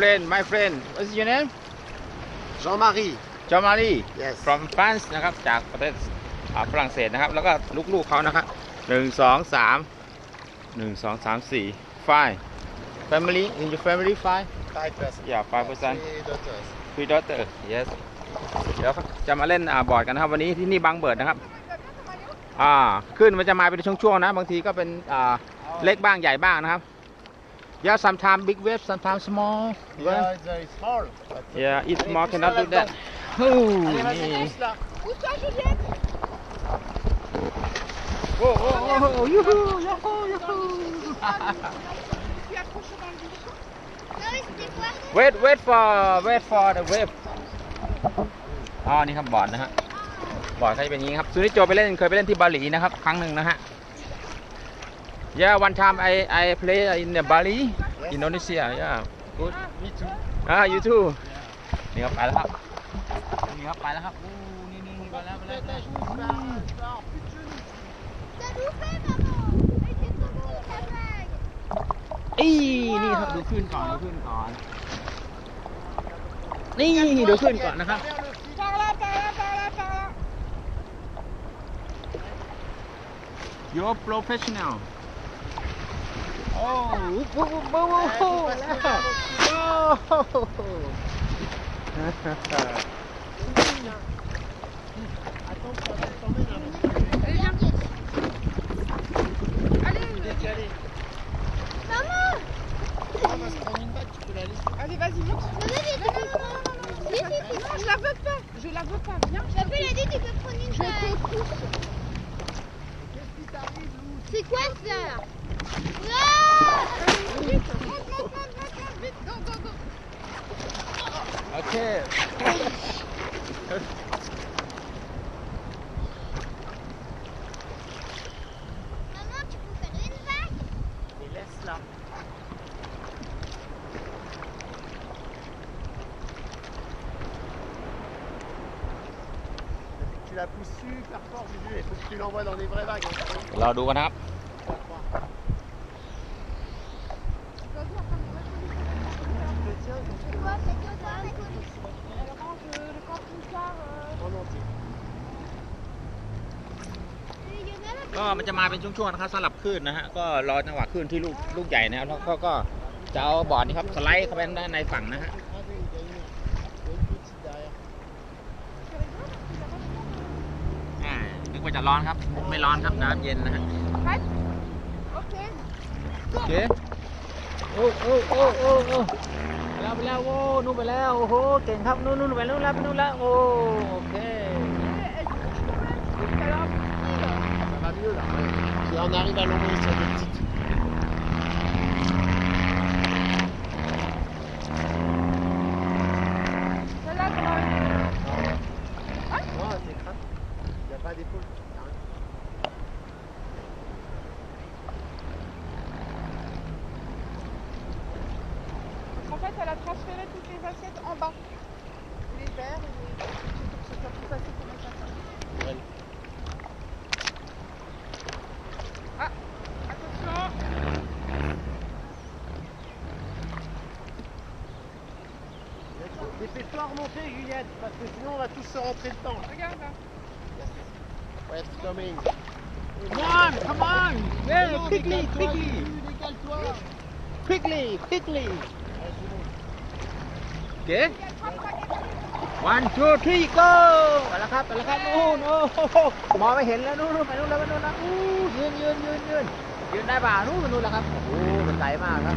friend my friend what's your name Jean-Marie. จอมารี Yes. from France นะครับ จากประเทศอ่าฝรั่งเศสนะครับ แล้วก็ลูกๆเขานะครับหนึ่งสองสามหนึ่งสองสามสี่ five family in your family five Five person. yeah five person Three daughters. three daughter yes เดี๋ยวจะมาเล่นอ่าบอร์ดกันนะครับ วันนี้ที่นี่บางเบิดนะครับ อ่าขึ้นมันจะมาเป็นช่วงๆนะ บางทีก็เป็นอ่าเล็กบ้างใหญ่บ้างนะครับ yeah sometimes big wave sometimes small Yeah, it's very small. but- yeah it small cannot do that ฮู้ Allez, vas-y, นี่ pousse là. Pousse-toi, Juliette โอ้โอ้โอ้โอ้ยูฮูยูฮูยูฮู Puis accroche dans le bouchon. Non, mais c'était quoi wait wait for wait for the wave อ๋อ นี่ครับบอร์ดนะฮะ บอร์ดเขาจะเป็นอย่างนี้ครับซูนิโจไปเล่นเคยไปเล่นที่บาหลีนะครับ ครั้งหนึ่งนะฮะ yeah one time I I play in Bali Indonesia yeah good Me too. อ่า you too นี่ครับไปแล้วครับนี่ครับไปแล้วครับอู้นี่นี่นี่ไปแล้วไปแล้วไปแล้ว T'as loupé, maman Elle était trop cool, ta blague อีนี่ครับดูขึ้นก่อนดูขึ้นก่อน นี่ดูขึ้นก่อนนะครับ Par là, par là, par là, par là. You're professional โอ้วุ้บวุ้บวุ้บวุ้บวุ้บวุ้บแล้วโอ้ Allez, viens. Allez, Maman On va se prendre une bague, tu peux la laisser. allez, vas-y, viens. Non, mais tu peux prendre... Si, si, si. Non, je la veux pas. Je la veux pas. Viens. Papa, il a dit tu peux prendre une Je bague. te pousse. Qu'est-ce qui t'arrive, Lou C'est quoi ça Non Vite, monte, monte, monte, monte, monte, vite, go, go, go. โอเค Maman, tu peux faire une bague Et laisse là. Tu la pousses super fort, Juju, il faut que tu l'envoies dans des vraies vagues. hein. เราดูกันนะครับ C'est quoi C'est quoi ça Elle range euh, le camping-car. euh, En entier. Il y en a là ก็มันจะมาเป็นช่วงๆนะครับสำหรับคลื่นนะฮะก็รอจังหวะคลื่นที่ลูกลูกใหญ่นะครับแล้วก็ก็จะเอาบอร์ดนี้ครับสไลด์เข้าไปด้านในฝั่งนะฮะ กว่าจะร้อนครับ ไม่ร้อนครับน้ำเย็นนะฮะ Prête Ok. โอเคโอ้โอ้โอ้โอ้โอ้ไปแล้วไปแล้วโอ้นู่นไปแล้วโอ้โหเก่งครับนู่นนู่นไปนู่นแล้วไปนู่นแล้วโอ้โอเค Tout à l'heure. Ça va mieux là. Et on arrive à l'envoyer sur des petites. Celle-là, parce que sinon on va tous se rentrer dedans. Regarde là. Ouais, c'est coming. Come on, come on, very Non, quickly, décale-toi, quickly, Juju, Décale-toi. quickly, quickly. Ouais, c'est bon. Okay. one two three go ไปแล้วครับไปแล้วครับนู่นโอ้โหมองไม่เห็นแล้วนู่นนู่นไปนู่นแล้วไปนู่นแล้วอู้ยืนยืนยืนยืนยืนได้ป่านู่นไปนู่นแล้วครับ โอ้เป็นไกลมากครับ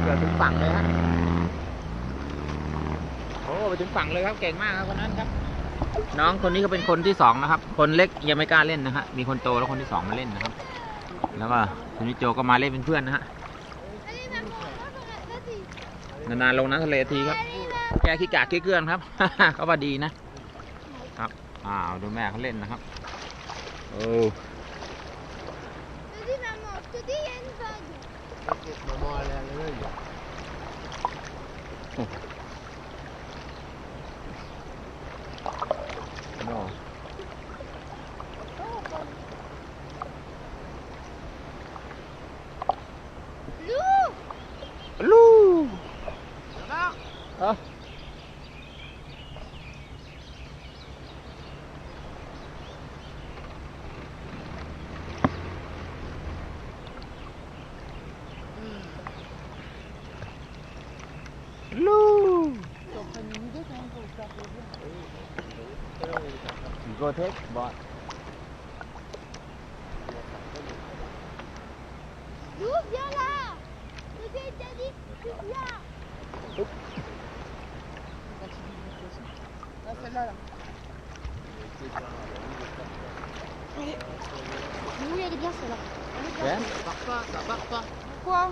เกือบถึงฝั่งเลยฮะโอ้ ไปถึงฝั่งเลยครับเก่งมากครับคนนั้นครับ น้องคนนี้ก็เป็นคนที่สองนะครับ คนเล็กยังไม่กล้าเล่นนะฮะมีคนโตแล้วคนที่สองมาเล่นนะครับ แล้วก็คุณนิโจก็มาเล่นเป็นเพื่อนนะฮะนานๆลงน้ำทะเลทีครับ แกขี้กากขี้เกลื่อนครับเขาว่าดีนะครับอ้าวดูแม่เขาเล่นนะครับโอ้ Vas-y, maman, go take board Lou, viens là Le gars il t'a dit, tu viens Ah, celle-là, là. Allez. Oui, elle est bien celle-là. Elle est bien. Yeah. Ça part pas, ça part pas. Pourquoi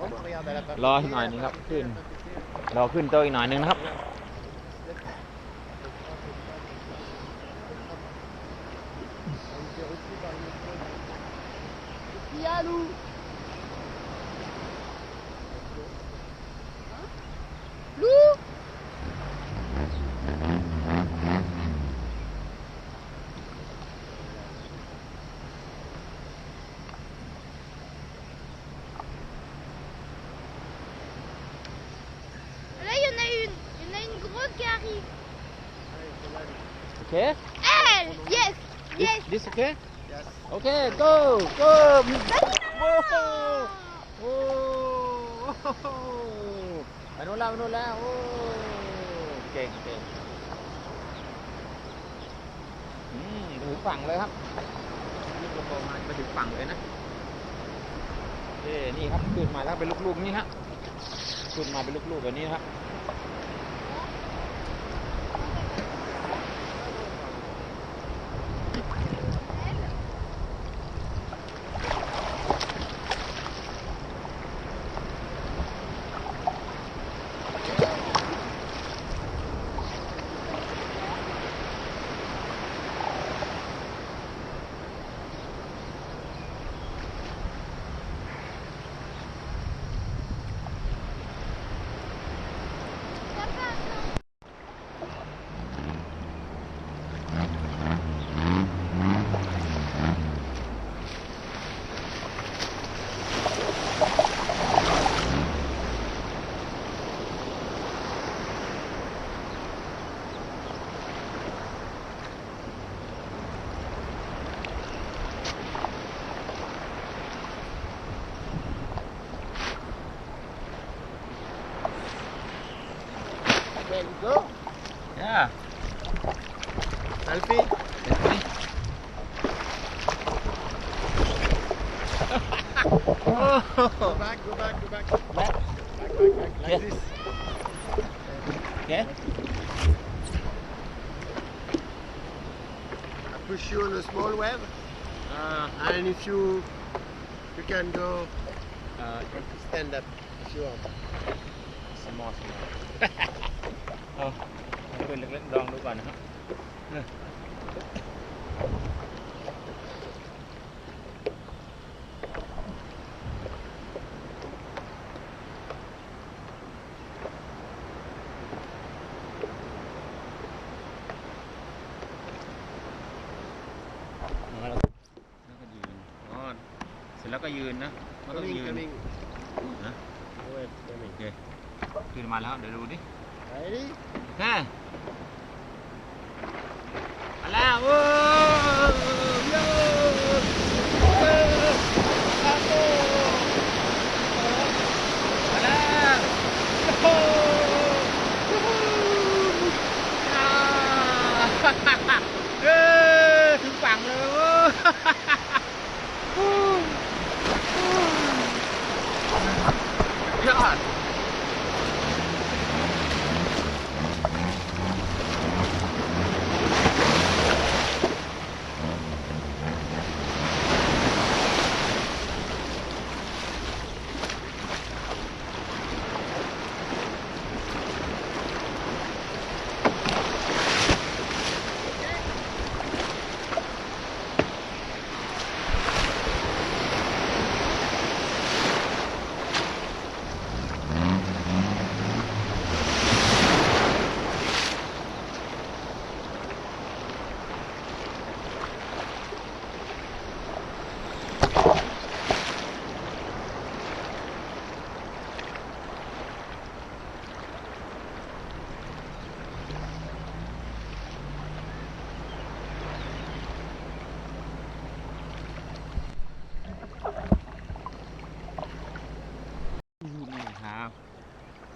Oh, regarde, elle a pas รออีกหน่อยหนึงครับขึ้น รอขึ้นโต๊ะอีกหน่อยหนึงนะครับ this okay Yes. โอเค go go โอ้โห Oh โอ้โหไปโน่นแล้วไปโน่นแล้วโอ้เก่งเก่งอืมไปถึงฝั่งเลยครับนี่ลงมาไปถึงฝั่งเลยนะเอ้นี่ครับขึ้นมาแล้วเป็นลูกๆนี่ฮะขึ้นมาเป็นลูกๆแบบนี้ครับ if you you can go uh, stand up if you want. small small เอาเอาเป็นเล็กๆลองดูก่อนนะครับ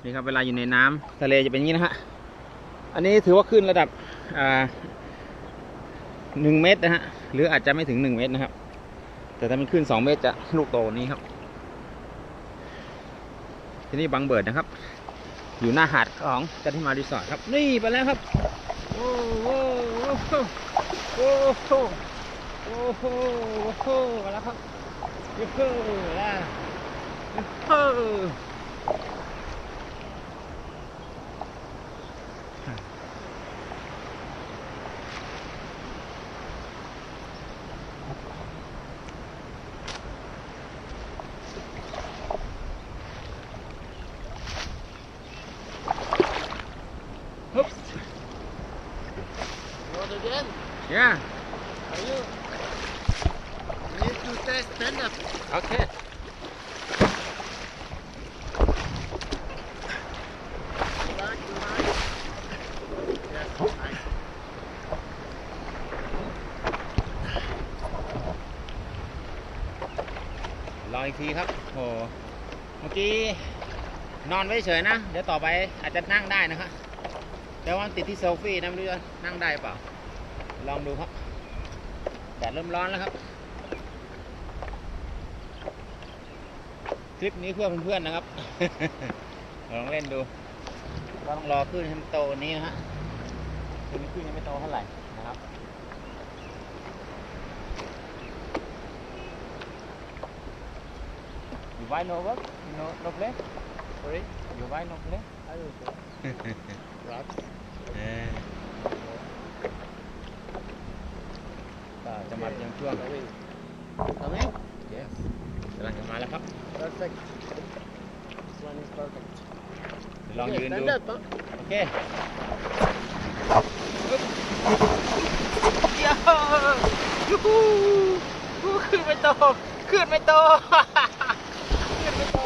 นี่ครับเวลาอยู่ในน้ำทะเลจะเป็นอย่างนี้นะฮะ อันนี้ถือว่าขึ้นระดับหนึ่งเมตรนะฮะ หรืออาจจะไม่ถึงหนึ่งเมตรนะครับ แต่ถ้ามันขึ้นสองเมตรจะลูกโตนี้ครับ ที่นี่บางเบิดนะครับ อยู่หน้าหาดของจันทิมารีสอร์ทครับ นี่ไปแล้วครับ โอ้โหโอ้โหโอ้โหโอ้โหมาแล้วครับยูฮูแล้วยูฮูฮึบ You want again? yeah Are you? You need to test stand up. okay Back to right. Yes, nice. รออีกทีครับโอ้เมื่อกี้นอนไว้เฉยนะ เดี๋ยวต่อไปอาจจะนั่งได้นะครับแต่ว่ามันติดที่เซลฟี่นะไม่รู้จะนั่งได้เปล่า ลองดูครับแดดเริ่มร้อนแล้วครับ คลิปนี้เพื่อเพื่อนๆนะครับ ลองเล่นดูก็ต้องรอขึ้นให้มันโตกว่านี้นะฮะขึ้นขึ้นยังไม่โตเท่าไหร่นะครับ You buy no work? No, no play? Sorry? You buy no play? I don't know. Perhaps. เออก็จะมาเตรียมช่วง Coming. Coming? Yes กำลังจะมาแล้วครับ Perfect. This one is perfect. ลอง Okay, ยืนดู stand up, huh? โอเคปึ๊บเย้ยูฮูฮูขึ้นไม่โตขึ้นไม่โตขึ้นไม่โต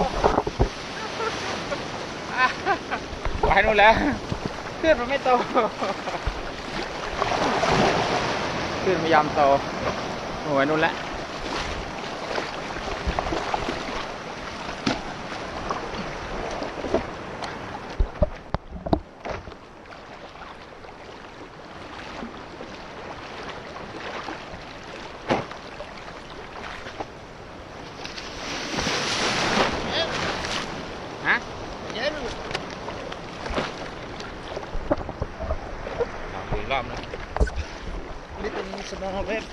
ไปนู่นแล้วขึ้นมันไม่โตขึ้นไม่ยอมโตโอ้ยนู่นแล้ว ฮะ Again? ลองดูอีกรอบนะนี่เป็นสมองเว็บ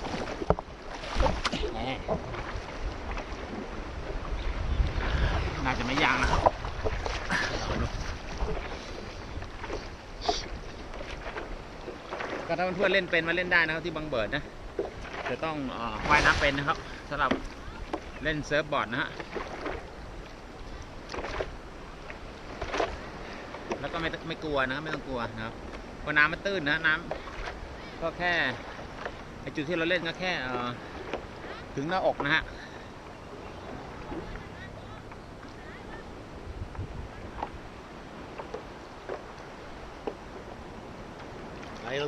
น่าจะไม่ยางนะครับก็ถ้า เพื่อนๆเล่นเป็นมาเล่นได้นะครับที่บางเบิดนะจะต้องอ่อว่ายน้ำเป็นนะครับสำหรับเล่นเซิร์ฟบอร์ดนะฮะแล้วก็ไม่ไม่กลัวนะครับไม่ต้องกลัวนะครับเพราะน้ำมันตื้นนะน้ำก็แค่ไอจุดที่เราเล่นก็แค่ถึงหน้าอกนะฮะ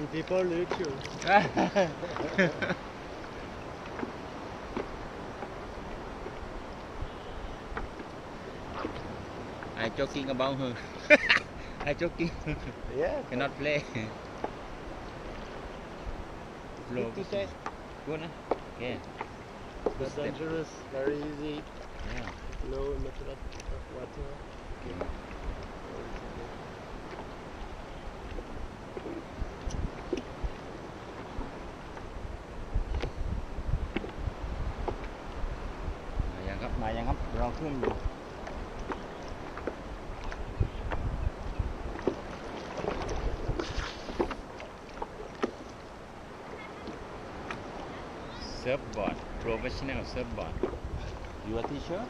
Island people, look you. ไอ joking about her ไอ joking Yeah. cannot play Low. Good to test. good นะโอเค Not dangerous, very easy. yeah. Low, not a lot of water. Okay. มายังครับมายังครับเราขึ้นอยู่เซิร์ฟบอร์ด professional เซิร์ฟบอร์ด you a teacher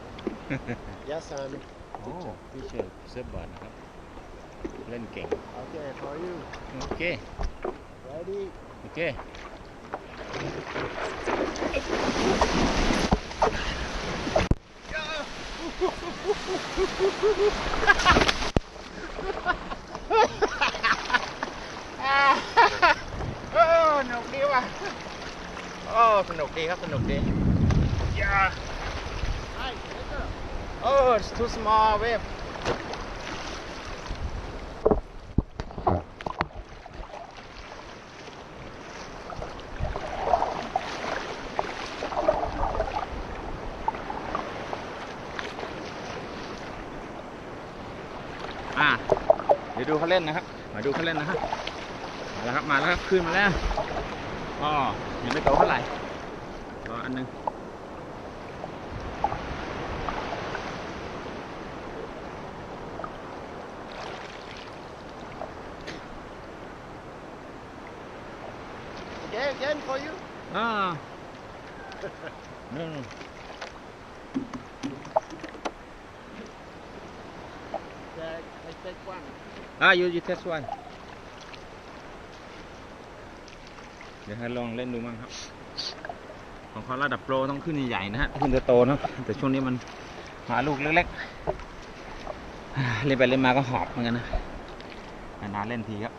Yes, I'm. โอ้ teacher เซิร์ฟบอร์ดนะครับเล่นเก่ง Okay, for you. โอเค Ready? โอเคโอ้สนุกดีว่ะโอ้สนุกดีครับ สนุกดี uh, oh, it's too small wave. Ah, เดี๋ยวดูเขาเล่นนะครับมาดูเขาเล่นนะฮะมาแล้วครับ มาแล้วครับขึ้นมาแล้วอ๋อยังไม่โตเท่าไหร่รออันนึง I take one. อ่า you you test one เดี๋ยวให้ลองเล่นดูมั้งครับ ของเขาระดับโปรต้องขึ้นใหญ่ๆนะฮะ ขึ้นโตนะ แต่ช่วงนี้มันหาลูกเล็กๆ เล่นไปเล่นมาก็หอบเหมือนกันนะ นานๆเล่นทีครับ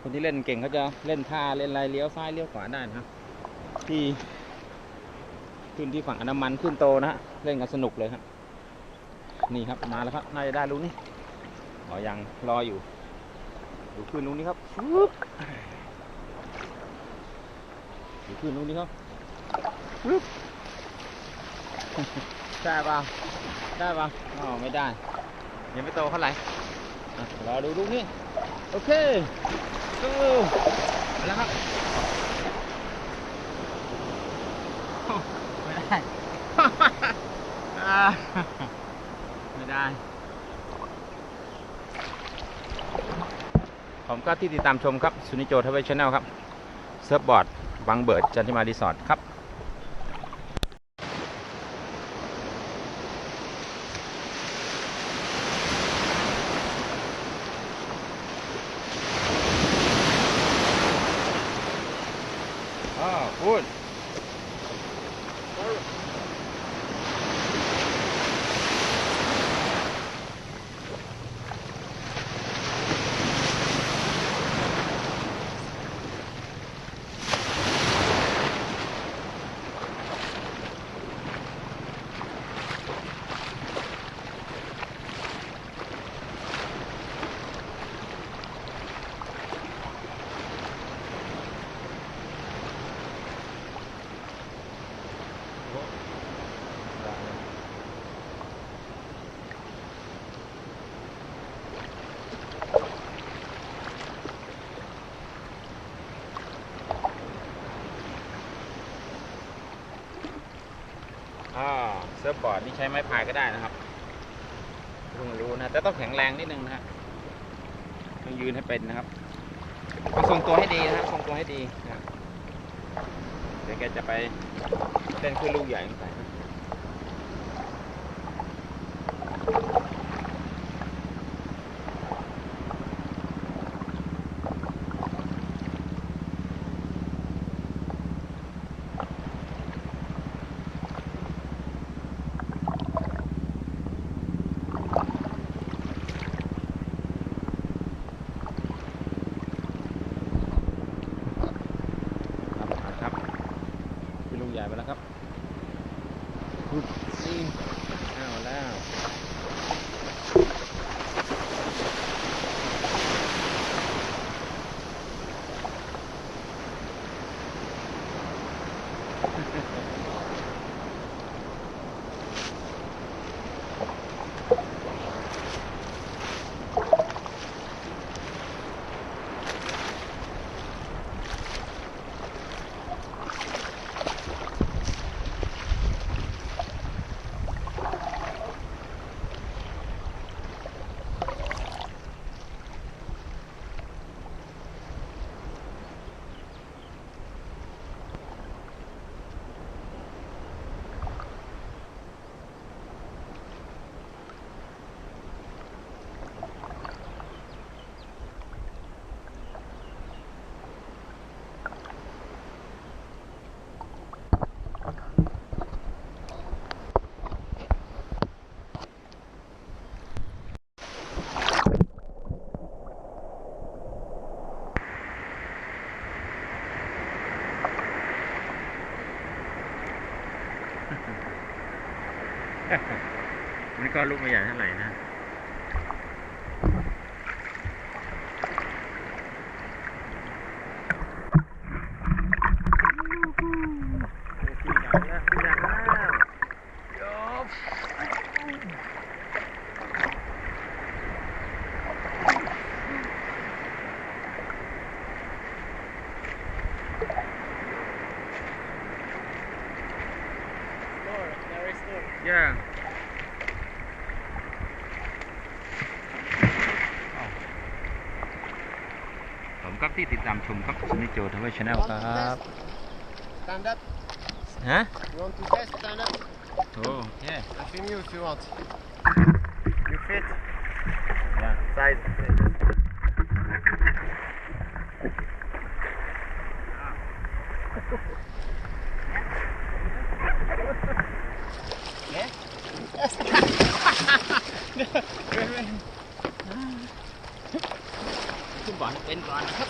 คนที่เล่นเก่งเขาจะเล่นท่าเล่นอะไรเลี้ยวซ้ายเลี้ยวขวาได้นะครับที่ขึ้นที่ฝั่งอนามันขึ้นโตนะฮะเล่นกันสนุกเลยครับ นี่ครับมาแล้วครับน่าจะได้ลูกนี้อ๋อยังรออยู่ดูขึ้นลูกนี้ครับดูขึ้นลูกนี้ครับได้ป่ะได้ป่ะอ๋อไม่ได้ยังไม่โตเท่าไหร่รอดูลูกนี้โอเค go มาแล้วครับโอ้ไม่ได้อ่าไม่ได้ ผมก็ที่ติดตามชมครับ สุนิโจทเวชแนลครับ เซิร์ฟบอร์ดบังเบิร์ดจันทิมารีสอร์ทครับ อ่าพูด อ่า เซิร์ฟบอร์ดนี่ใช้ไม้พายก็ได้นะครับเพิ่งรู้นะ แต่ต้องแข็งแรงนิดนึงนะฮะต้องยืนให้เป็นนะครับต้องทรงตัวให้ดีนะครับทรงตัวให้ดีนะเดี๋ยวแกจะไปเล่นขึ้นลูกใหญ่ไป ก็ลูกไม่ใหญ่เท่าไหร่นะ ครับที่ติดตามชม ครับสนิทโจทวีชแนล Want ค to รับ test? Stand up. ฮะ You want to test? Stand up. โอ้เย้ I film you if you want. You fit? ย Size. Yeah. ขึ้นบอร์ดเป็นก่อนนะครับ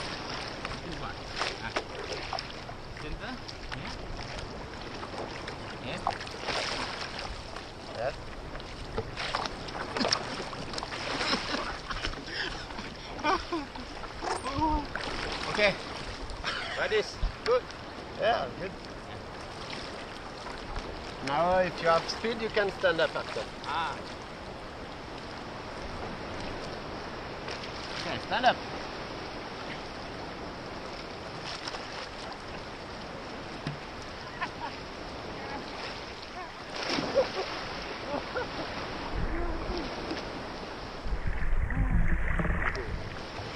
speed, you can stand up after. Ah. Okay, stand up.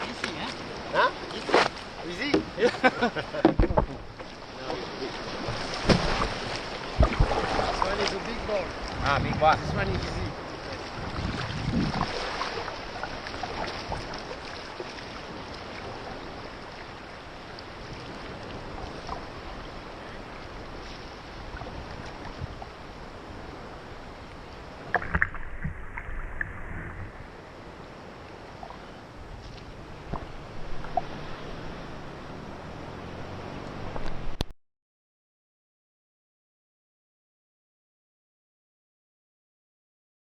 Easy, huh? Huh? Easy? this Ah, big boss.